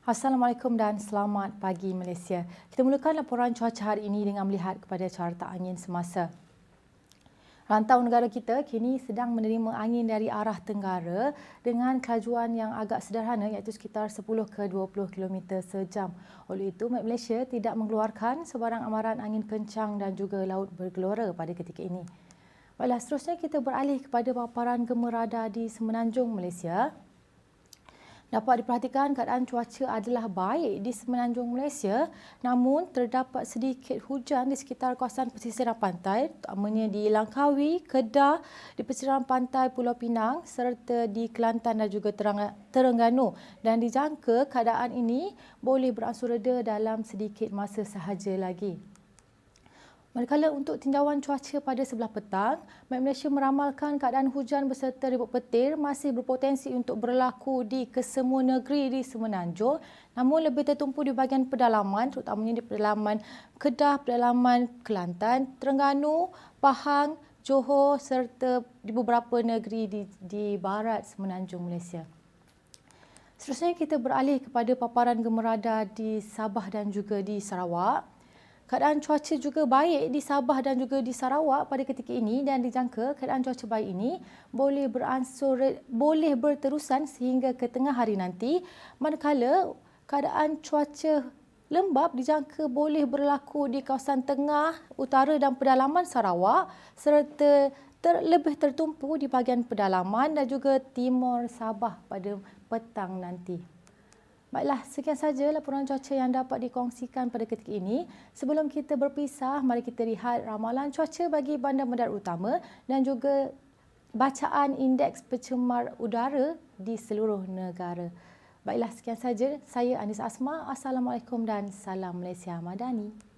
Assalamualaikum dan selamat pagi Malaysia. Kita mulakan laporan cuaca hari ini dengan melihat kepada carta angin semasa. Rantau negara kita kini sedang menerima angin dari arah tenggara dengan kelajuan yang agak sederhana iaitu sekitar 10 ke 20 km sejam. Oleh itu, Met Malaysia tidak mengeluarkan sebarang amaran angin kencang dan juga laut bergelora pada ketika ini. Baiklah, seterusnya kita beralih kepada paparan gemerada di Semenanjung Malaysia. Dapat diperhatikan keadaan cuaca adalah baik di semenanjung Malaysia namun terdapat sedikit hujan di sekitar kawasan pesisiran pantai terutamanya di Langkawi, Kedah, di pesisiran pantai Pulau Pinang serta di Kelantan dan juga Terengganu dan dijangka keadaan ini boleh beransur reda dalam sedikit masa sahaja lagi. Manakala untuk tinjauan cuaca pada sebelah petang, Met Malaysia meramalkan keadaan hujan beserta ribut petir masih berpotensi untuk berlaku di kesemua negeri di Semenanjung namun lebih tertumpu di bahagian pedalaman terutamanya di pedalaman Kedah, pedalaman Kelantan, Terengganu, Pahang, Johor serta di beberapa negeri di, di barat Semenanjung Malaysia. Seterusnya kita beralih kepada paparan gemerada di Sabah dan juga di Sarawak. Keadaan cuaca juga baik di Sabah dan juga di Sarawak pada ketika ini dan dijangka keadaan cuaca baik ini boleh beransur boleh berterusan sehingga ke tengah hari nanti manakala keadaan cuaca lembap dijangka boleh berlaku di kawasan tengah, utara dan pedalaman Sarawak serta terlebih tertumpu di bahagian pedalaman dan juga timur Sabah pada petang nanti. Baiklah, sekian saja laporan cuaca yang dapat dikongsikan pada ketika ini. Sebelum kita berpisah, mari kita lihat ramalan cuaca bagi bandar-bandar utama dan juga bacaan indeks pencemar udara di seluruh negara. Baiklah, sekian saja. Saya Anis Asma. Assalamualaikum dan salam Malaysia Madani.